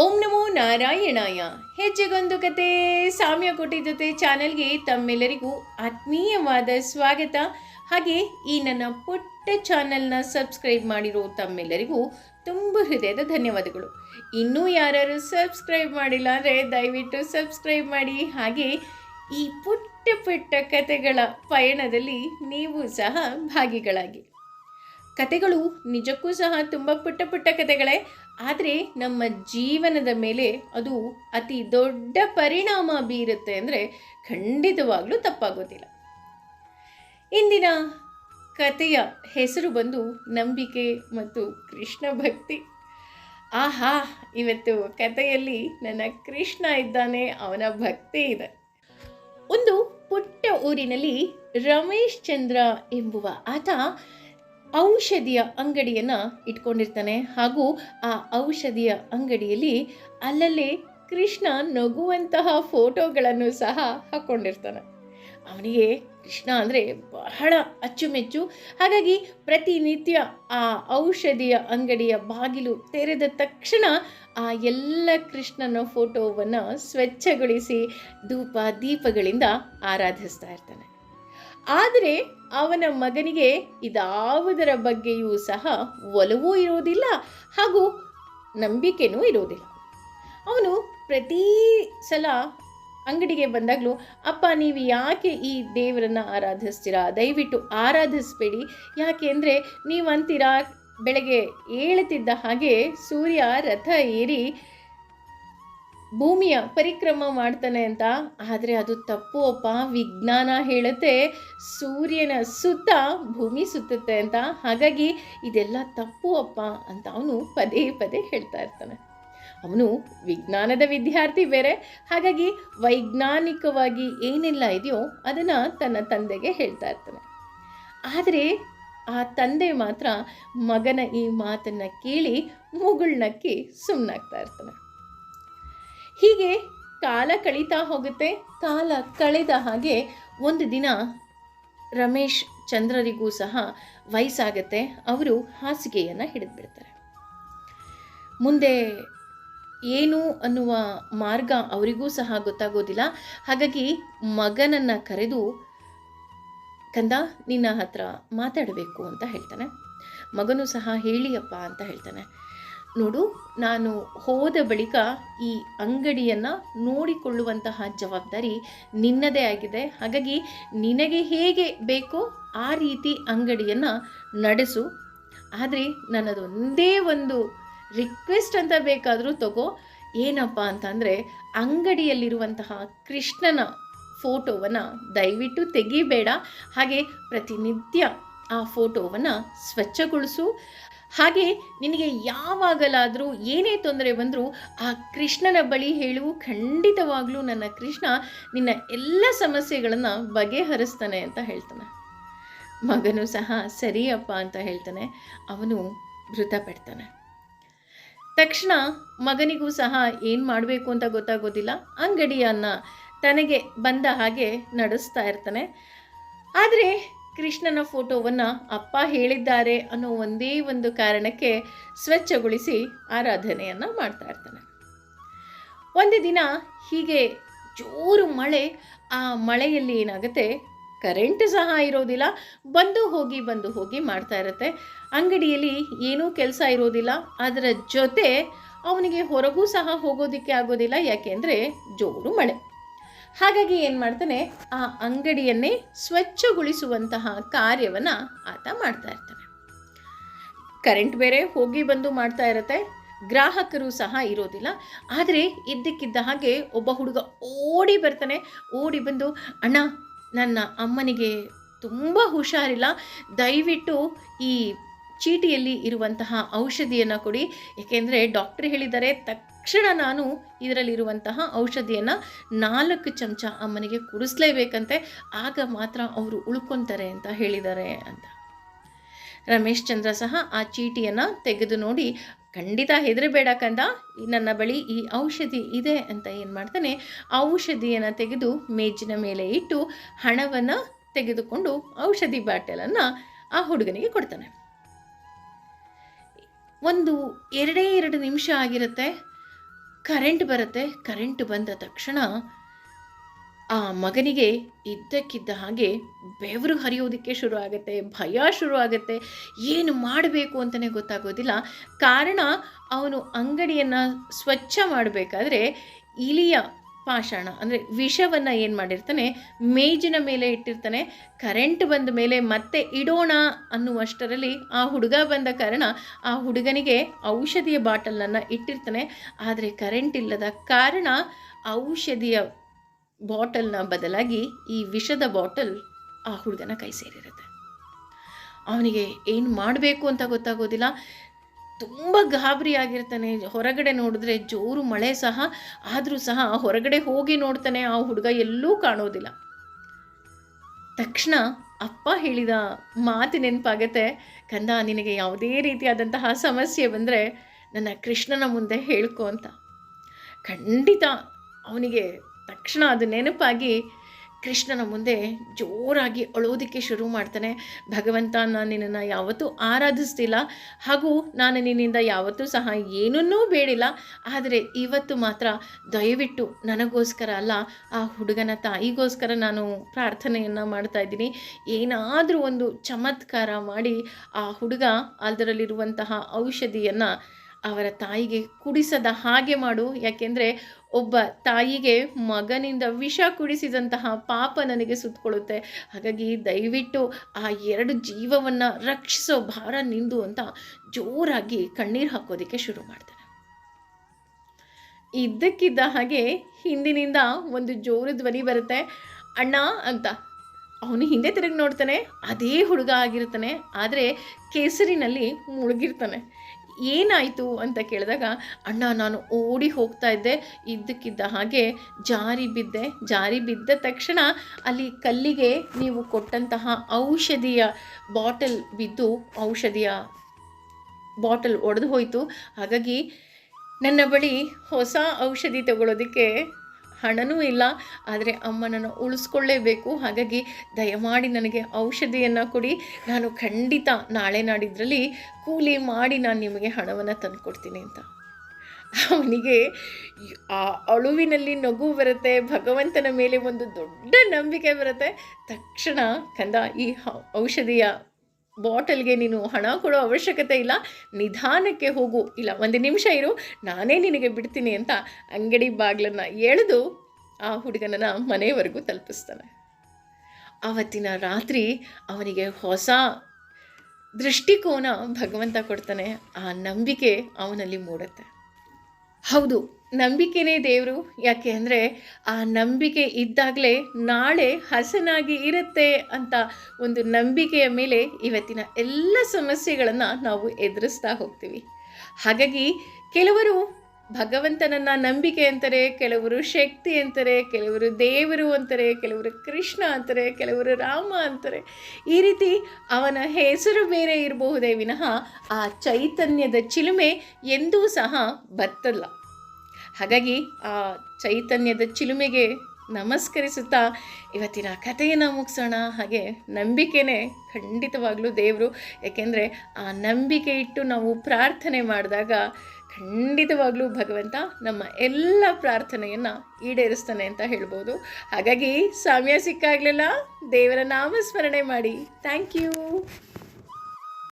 ಓಂ ನಮೋ ನಾರಾಯಣಾಯ. ಹೆಜ್ಜೆಗೊಂದು ಕತೆ ಸಾಮ್ಯ ಕೋಟಿ ಜೊತೆ ಚಾನೆಲ್ಗೆ ತಮ್ಮೆಲ್ಲರಿಗೂ ಆತ್ಮೀಯವಾದ ಸ್ವಾಗತ. ಹಾಗೆ ಈ ನನ್ನ ಪುಟ್ಟ ಚಾನೆಲ್ನ ಸಬ್ಸ್ಕ್ರೈಬ್ ಮಾಡಿರೋ ತಮ್ಮೆಲ್ಲರಿಗೂ ತುಂಬ ಹೃದಯದ ಧನ್ಯವಾದಗಳು. ಇನ್ನೂ ಯಾರು ಸಬ್ಸ್ಕ್ರೈಬ್ ಮಾಡಿಲ್ಲ ಅಂದರೆ ದಯವಿಟ್ಟು ಸಬ್ಸ್ಕ್ರೈಬ್ ಮಾಡಿ. ಹಾಗೆ ಈ ಪುಟ್ಟ ಪುಟ್ಟ ಕತೆಗಳ ಪಯಣದಲ್ಲಿ ನೀವು ಸಹ ಭಾಗಿಗಳಾಗಿ. ಕತೆಗಳು ನಿಜಕ್ಕೂ ಸಹ ತುಂಬ ಪುಟ್ಟ ಪುಟ್ಟ ಕತೆಗಳೇ, ಆದರೆ ನಮ್ಮ ಜೀವನದ ಮೇಲೆ ಅದು ಅತಿ ದೊಡ್ಡ ಪರಿಣಾಮ ಬೀರುತ್ತೆ ಅಂದರೆ ಖಂಡಿತವಾಗ್ಲೂ ತಪ್ಪಾಗೋದಿಲ್ಲ. ಇಂದಿನ ಕತೆಯ ಹೆಸರು ಬಂದು ನಂಬಿಕೆ ಮತ್ತು ಕೃಷ್ಣ ಭಕ್ತಿ. ಆಹಾ, ಇವತ್ತು ಕಥೆಯಲ್ಲಿ ನನ್ನ ಕೃಷ್ಣ ಇದ್ದಾನೆ, ಅವನ ಭಕ್ತಿ ಇದೆ. ಒಂದು ಪುಟ್ಟ ಊರಿನಲ್ಲಿ ರಮೇಶ್ ಚಂದ್ರ ಎಂಬುವ ಆತ ಔಷಧಿಯ ಅಂಗಡಿಯನ್ನು ಇಟ್ಕೊಂಡಿರ್ತಾನೆ. ಹಾಗೂ ಆ ಔಷಧಿಯ ಅಂಗಡಿಯಲ್ಲಿ ಅಲ್ಲಲ್ಲಿ ಕೃಷ್ಣ ನಗುವಂತಹ ಫೋಟೋಗಳನ್ನು ಸಹ ಹಾಕ್ಕೊಂಡಿರ್ತಾನೆ ಅವನಿಗೆ ಕೃಷ್ಣ ಅಂದರೆ ಬಹಳ ಅಚ್ಚುಮೆಚ್ಚು. ಹಾಗಾಗಿ ಪ್ರತಿನಿತ್ಯ ಆ ಔಷಧಿಯ ಅಂಗಡಿಯ ಬಾಗಿಲು ತೆರೆದ ತಕ್ಷಣ ಆ ಎಲ್ಲ ಕೃಷ್ಣನ ಫೋಟೋವನ್ನು ಸ್ವಚ್ಛಗೊಳಿಸಿ ಧೂಪ ದೀಪಗಳಿಂದ ಆರಾಧಿಸ್ತಾ ಇರ್ತಾನೆ. ಆದರೆ ಅವನ ಮಗನಿಗೆ ಇದಾವುದರ ಬಗ್ಗೆಯೂ ಸಹ ಒಲವೂ ಇರೋದಿಲ್ಲ ಹಾಗೂ ನಂಬಿಕೆನೂ ಇರೋದಿಲ್ಲ ಅವನು ಪ್ರತಿ ಸಲ ಅಂಗಡಿಗೆ ಬಂದಾಗಲೂ, ಅಪ್ಪ, ನೀವು ಯಾಕೆ ಈ ದೇವರನ್ನು ಆರಾಧಿಸ್ತೀರಾ? ದಯವಿಟ್ಟು ಆರಾಧಿಸಬೇಡಿ. ಯಾಕೆ ಅಂದರೆ ನೀವು ಅಂತೀರಾ ಬೆಳಗ್ಗೆ ಏಳುತ್ತಿದ್ದ ಹಾಗೆ ಸೂರ್ಯ ರಥ ಏರಿ ಭೂಮಿಯ ಪರಿಕ್ರಮ ಮಾಡ್ತಾನೆ ಅಂತ. ಆದರೆ ಅದು ತಪ್ಪು ಅಪ್ಪ. ವಿಜ್ಞಾನ ಹೇಳುತ್ತೆ, ಸೂರ್ಯನ ಸುತ್ತ ಭೂಮಿ ಸುತ್ತುತ್ತೆ ಅಂತ. ಹಾಗಾಗಿ ಇದೆಲ್ಲ ತಪ್ಪು ಅಪ್ಪ ಅಂತ ಅವನು ಪದೇ ಪದೇ ಹೇಳ್ತಾ ಇರ್ತಾನೆ. ಅವನು ವಿಜ್ಞಾನದ ವಿದ್ಯಾರ್ಥಿ ಬೇರೆ. ಹಾಗಾಗಿ ವೈಜ್ಞಾನಿಕವಾಗಿ ಏನೆಲ್ಲ ಇದೆಯೋ ಅದನ್ನು ತನ್ನ ತಂದೆಗೆ ಹೇಳ್ತಾ ಇರ್ತಾನೆ. ಆದರೆ ಆ ತಂದೆ ಮಾತ್ರ ಮಗನ ಈ ಮಾತನ್ನು ಕೇಳಿ ಮುಗುಳ್ನಕ್ಕಿ ಸುಮ್ಮನಾಗ್ತಾ ಇರ್ತಾನೆ. ಹೀಗೆ ಕಾಲ ಕಳೀತಾ ಹೋಗುತ್ತೆ. ಕಾಲ ಕಳೆದ ಹಾಗೆ ಒಂದು ದಿನ ರಮೇಶ್ ಚಂದ್ರರಿಗೂ ಸಹ ವಯಸ್ಸಾಗತ್ತೆ. ಅವರು ಹಾಸಿಗೆಯನ್ನು ಹಿಡಿದ್ಬಿಡ್ತಾರೆ. ಮುಂದೆ ಏನು ಅನ್ನುವ ಮಾರ್ಗ ಅವರಿಗೂ ಸಹ ಗೊತ್ತಾಗೋದಿಲ್ಲ. ಹಾಗಾಗಿ ಮಗನನ್ನು ಕರೆದು, ಕಂದ, ನಿನ್ನ ಹತ್ರ ಮಾತಾಡಬೇಕು ಅಂತ ಹೇಳ್ತಾನೆ. ಮಗನು ಸಹ ಹೇಳಿಯಪ್ಪ ಅಂತ ಹೇಳ್ತಾನೆ. ನೋಡು, ನಾನು ಹೋದ ಬಳಿಕ ಈ ಅಂಗಡಿಯನ್ನು ನೋಡಿಕೊಳ್ಳುವಂತಹ ಜವಾಬ್ದಾರಿ ನಿನ್ನದೇ ಆಗಿದೆ. ಹಾಗಾಗಿ ನಿನಗೆ ಹೇಗೆ ಬೇಕೋ ಆ ರೀತಿ ಅಂಗಡಿಯನ್ನು ನಡೆಸು. ಆದರೆ ನನ್ನದೊಂದೇ ಒಂದು ರಿಕ್ವೆಸ್ಟ್ ಅಂತ ಬೇಕಾದರೂ ತಗೋ. ಏನಪ್ಪ ಅಂತಂದರೆ ಅಂಗಡಿಯಲ್ಲಿರುವಂತಹ ಕೃಷ್ಣನ ಫೋಟೋವನ್ನು ದಯವಿಟ್ಟು ತೆಗಿಬೇಡ. ಹಾಗೆ ಪ್ರತಿನಿತ್ಯ ಆ ಫೋಟೋವನ್ನು ಸ್ವಚ್ಛಗೊಳಿಸು. ಹಾಗೆ ನಿನಗೆ ಯಾವಾಗಲಾದರೂ ಏನೇ ತೊಂದರೆ ಬಂದರೂ ಆ ಕೃಷ್ಣನ ಬಳಿ ಹೇಳು ಖಂಡಿತವಾಗಲೂ ನನ್ನ ಕೃಷ್ಣ ನಿನ್ನ ಎಲ್ಲ ಸಮಸ್ಯೆಗಳನ್ನು ಬಗೆಹರಿಸ್ತಾನೆ ಅಂತ ಹೇಳ್ತಾನೆ. ಮಗನೂ ಸಹ ಸರಿಯಪ್ಪ ಅಂತ ಹೇಳ್ತಾನೆ. ಅವನು ಮೃತಪಡ್ತಾನೆ. ತಕ್ಷಣ ಮಗನಿಗೂ ಸಹ ಏನು ಮಾಡಬೇಕು ಅಂತ ಗೊತ್ತಾಗೋದಿಲ್ಲ. ಅಂಗಡಿಯನ್ನು ತನಗೆ ಬಂದ ಹಾಗೆ ನಡೆಸ್ತಾ ಇರ್ತಾನೆ. ಆದರೆ ಕೃಷ್ಣನ ಫೋಟೋವನ್ನು ಅಪ್ಪ ಹೇಳಿದ್ದಾರೆ ಅನ್ನೋ ಒಂದೇ ಒಂದು ಕಾರಣಕ್ಕೆ ಸ್ವಚ್ಛಗೊಳಿಸಿ ಆರಾಧನೆಯನ್ನು ಮಾಡ್ತಾ ಇರ್ತಾನೆ. ಒಂದು ದಿನ ಹೀಗೆ ಜೋರು ಮಳೆ, ಆ ಮಳೆಯಲ್ಲಿ ಏನಾಗುತ್ತೆ? ಕರೆಂಟ್ ಸಹ ಇರೋದಿಲ್ಲ, ಬಂದು ಹೋಗಿ ಬಂದು ಹೋಗಿ ಮಾಡ್ತಾ ಇರುತ್ತೆ. ಅಂಗಡಿಯಲ್ಲಿ ಏನೂ ಕೆಲಸ ಇರೋದಿಲ್ಲ, ಅದರ ಜೊತೆ ಅವನಿಗೆ ಹೊರಗೂ ಸಹ ಹೋಗೋದಕ್ಕೆ ಆಗೋದಿಲ್ಲ ಯಾಕೆಂದರೆ ಜೋರು ಮಳೆ. ಹಾಗಾಗಿ ಏನು ಮಾಡ್ತಾನೆ? ಆ ಅಂಗಡಿಯನ್ನೇ ಸ್ವಚ್ಛಗೊಳಿಸುವಂತಹ ಕಾರ್ಯವನ್ನು ಆತ ಮಾಡ್ತಾ ಇರ್ತಾನೆ. ಕರೆಂಟ್ ಬೇರೆ ಹೋಗಿ ಬಂದು ಮಾಡ್ತಾ ಇರತ್ತೆ. ಗ್ರಾಹಕರು ಸಹ ಇರೋದಿಲ್ಲ. ಆದರೆ ಇದ್ದಕ್ಕಿದ್ದ ಹಾಗೆ ಒಬ್ಬ ಹುಡುಗ ಓಡಿ ಬರ್ತಾನೆ. ಓಡಿ ಬಂದು, ಅಣ್ಣ, ನನ್ನ ಅಮ್ಮನಿಗೆ ತುಂಬ ಹುಷಾರಿಲ್ಲ. ದಯವಿಟ್ಟು ಈ ಚೀಟಿಯಲ್ಲಿ ಇರುವಂತಹ ಔಷಧಿಯನ್ನು ಕೊಡಿ. ಏಕೆಂದರೆ ಡಾಕ್ಟ್ರ್ ಹೇಳಿದ್ದಾರೆ, ತಕ್ಷಣ ನಾನು ಇದರಲ್ಲಿರುವಂತಹ ಔಷಧಿಯನ್ನು ನಾಲ್ಕು ಚಮಚ ಅಮ್ಮನಿಗೆ ಕುಡಿಸ್ಲೇಬೇಕಂತೆ. ಆಗ ಮಾತ್ರ ಅವರು ಉಳ್ಕೊತಾರೆ ಅಂತ ಹೇಳಿದ್ದಾರೆ ಅಂತ. ರಮೇಶ್ ಚಂದ್ರ ಸಹ ಆ ಚೀಟಿಯನ್ನು ತೆಗೆದು ನೋಡಿ, ಖಂಡಿತ ಹೆದರಬೇಡ ಕಂದ ನನ್ನ ಬಳಿ ಈ ಔಷಧಿ ಇದೆ ಅಂತ ಏನು ಮಾಡ್ತಾನೆ ಔಷಧಿಯನ್ನು ತೆಗೆದು ಮೇಜಿನ ಮೇಲೆ ಇಟ್ಟು ಹಣವನ್ನು ತೆಗೆದುಕೊಂಡು ಔಷಧಿ ಬಾಟಲನ್ನು ಆ ಹುಡುಗನಿಗೆ ಕೊಡ್ತಾನೆ. ಒಂದು ಎರಡೇ ಎರಡು ನಿಮಿಷ ಆಗಿರುತ್ತೆ. ಕರೆಂಟ್ ಬರುತ್ತೆ. ಕರೆಂಟ್ ಬಂದ ತಕ್ಷಣ ಆ ಮಗನಿಗೆ ಇದ್ದಕ್ಕಿದ್ದ ಹಾಗೆ ಬೆವರು ಹರಿಯೋದಕ್ಕೆ ಶುರು ಆಗುತ್ತೆ. ಭಯ ಶುರು ಆಗುತ್ತೆ. ಏನು ಮಾಡಬೇಕು ಅಂತಲೇ ಗೊತ್ತಾಗೋದಿಲ್ಲ. ಕಾರಣ ಅವನು ಅಂಗಡಿಯನ್ನು ಸ್ವಚ್ಛ ಮಾಡಬೇಕಾದ್ರೆ ಇಲಿಯ ಪಾಷಾಣ, ಅಂದರೆ ವಿಷವನ್ನು ಏನು ಮಾಡಿರ್ತಾನೆ? ಮೇಜಿನ ಮೇಲೆ ಇಟ್ಟಿರ್ತಾನೆ. ಕರೆಂಟ್ ಬಂದ ಮೇಲೆ ಮತ್ತೆ ಇಡೋಣ ಅನ್ನುವಷ್ಟರಲ್ಲಿ ಆ ಹುಡುಗ ಬಂದ ಕಾರಣ ಆ ಹುಡುಗನಿಗೆ ಔಷಧಿಯ ಬಾಟಲನ್ನು ಇಟ್ಟಿರ್ತಾನೆ. ಆದರೆ ಕರೆಂಟ್ ಇಲ್ಲದ ಕಾರಣ ಔಷಧಿಯ ಬಾಟಲ್ನ ಬದಲಾಗಿ ಈ ವಿಷದ ಬಾಟಲ್ ಆ ಹುಡುಗನ ಕೈ ಸೇರಿರುತ್ತೆ. ಅವನಿಗೆ ಏನು ಮಾಡಬೇಕು ಅಂತ ಗೊತ್ತಾಗೋದಿಲ್ಲ. ತುಂಬ ಗಾಬರಿ ಆಗಿರ್ತಾನೆ. ಹೊರಗಡೆ ನೋಡಿದ್ರೆ ಜೋರು ಮಳೆ ಸಹ, ಆದರೂ ಸಹ ಹೊರಗಡೆ ಹೋಗಿ ನೋಡ್ತಾನೆ ಆ ಹುಡುಗ ಎಲ್ಲೂ ಕಾಣೋದಿಲ್ಲ. ತಕ್ಷಣ ಅಪ್ಪ ಹೇಳಿದ ಮಾತು ನೆನಪಾಗತ್ತೆ. ಕಂದ, ನಿನಗೆ ಯಾವುದೇ ರೀತಿಯಾದಂತಹ ಸಮಸ್ಯೆ ಬಂದರೆ ನನ್ನ ಕೃಷ್ಣನ ಮುಂದೆ ಹೇಳ್ಕೊ ಅಂತ. ಖಂಡಿತ ಅವನಿಗೆ ತಕ್ಷಣ ಅದು ನೆನಪಾಗಿ ಕೃಷ್ಣನ ಮುಂದೆ ಜೋರಾಗಿ ಅಳೋದಕ್ಕೆ ಶುರು ಮಾಡ್ತಾನೆ. ಭಗವಂತ, ನಾನು ನಿನ್ನನ್ನು ಯಾವತ್ತೂ ಆರಾಧಿಸ್ತಿಲ್ಲ. ಹಾಗೂ ನಾನು ನಿನ್ನಿಂದ ಯಾವತ್ತೂ ಸಹ ಏನನ್ನೂ ಬೇಡಿಲ್ಲ. ಆದರೆ ಇವತ್ತು ಮಾತ್ರ ದಯವಿಟ್ಟು ನನಗೋಸ್ಕರ ಅಲ್ಲ, ಆ ಹುಡುಗನ ತಾಯಿಗೋಸ್ಕರ ನಾನು ಪ್ರಾರ್ಥನೆಯನ್ನು ಮಾಡ್ತಾ ಇದ್ದೀನಿ. ಏನಾದರೂ ಒಂದು ಚಮತ್ಕಾರ ಮಾಡಿ ಆ ಹುಡುಗ ಅದರಲ್ಲಿರುವಂತಹ ಔಷಧಿಯನ್ನು ಅವರ ತಾಯಿಗೆ ಕುಡಿಸದ ಹಾಗೆ ಮಾಡು. ಯಾಕೆಂದರೆ ಒಬ್ಬ ತಾಯಿಗೆ ಮಗನಿಂದ ವಿಷ ಕುಡಿಸಿದಂತಹ ಪಾಪ ನನಗೆ ಸುತ್ತಕೊಳ್ಳುತ್ತೆ ಹಾಗಾಗಿ ದಯವಿಟ್ಟು ಆ ಎರಡು ಜೀವವನ್ನು ರಕ್ಷಿಸೋ ಭಾರ ನಿಂದು ಅಂತ ಜೋರಾಗಿ ಕಣ್ಣೀರು ಹಾಕೋದಕ್ಕೆ ಶುರು ಮಾಡ್ತಾನೆ. ಇದ್ದಕ್ಕಿದ್ದ ಹಾಗೆ ಹಿಂದಿನಿಂದ ಒಂದು ಜೋರು ಧ್ವನಿ ಬರುತ್ತೆ. ಅಣ್ಣ ಅಂತ. ಅವನು ಹಿಂದೆ ತಿರುಗಿ ನೋಡ್ತಾನೆ, ಅದೇ ಹುಡುಗ ಆಗಿರ್ತಾನೆ, ಆದರೆ ಕೇಸರಿನಲ್ಲಿ ಮುಳುಗಿರ್ತಾನೆ. ಏನಾಯಿತು ಅಂತ ಕೇಳಿದಾಗ, ಅಣ್ಣ, ನಾನು ಓಡಿ ಹೋಗ್ತಾ ಇದ್ದೆ, ಇದ್ದಕ್ಕಿದ್ದ ಹಾಗೆ ಜಾರಿ ಬಿದ್ದೆ. ಜಾರಿ ಬಿದ್ದ ತಕ್ಷಣ ಅಲ್ಲಿ ಕಲ್ಲಿಗೆ ನೀವು ಕೊಟ್ಟಂತಹ ಔಷಧಿಯ ಬಾಟಲ್ ಬಿದ್ದು, ಔಷಧಿಯ ಬಾಟಲ್ ಒಡೆದು ಹೋಯಿತು. ಹಾಗಾಗಿ ನನ್ನ ಬಳಿ ಹೊಸ ಔಷಧಿ ತಗೊಳ್ಳೋದಕ್ಕೆ ಹಣನೂ ಇಲ್ಲ, ಆದರೆ ಅಮ್ಮನನ್ನು ಉಳಿಸ್ಕೊಳ್ಳೇಬೇಕು. ಹಾಗಾಗಿ ದಯಮಾಡಿ ನನಗೆ ಔಷಧಿಯನ್ನು ಕೊಡಿ. ನಾನು ಖಂಡಿತ ನಾಳೆ ನಾಡಿದ್ರಲ್ಲಿ ಕೂಲಿ ಮಾಡಿ ನಾನು ನಿಮಗೆ ಹಣವನ್ನು ತಂದುಕೊಡ್ತೀನಿ ಅಂತ. ಅವನಿಗೆ ಆ ಅಳುವಿನಲ್ಲಿ ನಗು ಬರುತ್ತೆ, ಭಗವಂತನ ಮೇಲೆ ಒಂದು ದೊಡ್ಡ ನಂಬಿಕೆ ಬರುತ್ತೆ. ತಕ್ಷಣ ಕಂದ ಈ ಔಷಧಿಯ ಬಾಟಲ್ಗೆ ನೀನು ಹಣ ಕೊಡೋ ಅವಶ್ಯಕತೆ ಇಲ್ಲ, ನಿಧಾನಕ್ಕೆ ಹೋಗು. ಇಲ್ಲ, ಒಂದು ನಿಮಿಷ ಇರು, ನಾನೇ ನಿನಗೆ ಬಿಡ್ತೀನಿ ಅಂತ ಅಂಗಡಿ ಬಾಗಿಲನ್ನು ಎಳೆದು ಆ ಹುಡುಗನನ್ನು ಮನೆಯವರೆಗೂ ತಲುಪಿಸ್ತಾನೆ. ಆವತ್ತಿನ ರಾತ್ರಿ ಅವನಿಗೆ ಹೊಸ ದೃಷ್ಟಿಕೋನ ಭಗವಂತ ಕೊಡ್ತಾನೆ, ಆ ನಂಬಿಕೆ ಅವನಲ್ಲಿ ಮೂಡುತ್ತೆ. ಹೌದು, ನಂಬಿಕೆನೇ ದೇವರು. ಯಾಕೆ ಅಂದರೆ ಆ ನಂಬಿಕೆ ಇದ್ದಾಗಲೇ ನಾಳೆ ಹಸನಾಗಿ ಇರುತ್ತೆ ಅಂತ ಒಂದು ನಂಬಿಕೆಯ ಮೇಲೆ ಇವತ್ತಿನ ಎಲ್ಲ ಸಮಸ್ಯೆಗಳನ್ನು ನಾವು ಎದುರಿಸ್ತಾ ಹೋಗ್ತೀವಿ. ಹಾಗಾಗಿ ಕೆಲವರು ಭಗವಂತನನ್ನ ನಂಬಿಕೆ ಅಂತಾರೆ, ಕೆಲವರು ಶಕ್ತಿ ಅಂತಾರೆ, ಕೆಲವರು ದೇವರು ಅಂತಾರೆ, ಕೆಲವರು ಕೃಷ್ಣ ಅಂತಾರೆ, ಕೆಲವರು ರಾಮ ಅಂತಾರೆ. ಈ ರೀತಿ ಅವನ ಹೆಸರು ಬೇರೆ ಇರಬಹುದೇ ವಿನಃ ಆ ಚೈತನ್ಯದ ಚಿಲುಮೆ ಎಂದೂ ಸಹ ಬತ್ತಲ್ಲ ಹಾಗಾಗಿ ಆ ಚೈತನ್ಯದ ಚಿಲುಮೆಗೆ ನಮಸ್ಕರಿಸುತ್ತಾ ಇವತ್ತಿನ ಕಥೆಯನ್ನು ಮುಗಿಸೋಣ. ಹಾಗೆ ನಂಬಿಕೆನೇ ಖಂಡಿತವಾಗಲೂ ದೇವರು. ಯಾಕೆಂದರೆ ಆ ನಂಬಿಕೆ ಇಟ್ಟು ನಾವು ಪ್ರಾರ್ಥನೆ ಮಾಡಿದಾಗ ಖಂಡಿತವಾಗ್ಲೂ ಭಗವಂತ ನಮ್ಮ ಎಲ್ಲ ಪ್ರಾರ್ಥನೆಯನ್ನು ಈಡೇರಿಸ್ತಾನೆ ಅಂತ ಹೇಳ್ಬೋದು. ಹಾಗಾಗಿ ಸಾಮ್ಯ ಸಿಕ್ಕಾಗಲಿಲ್ಲ, ದೇವರ ನಾಮಸ್ಮರಣೆ ಮಾಡಿ. Thank you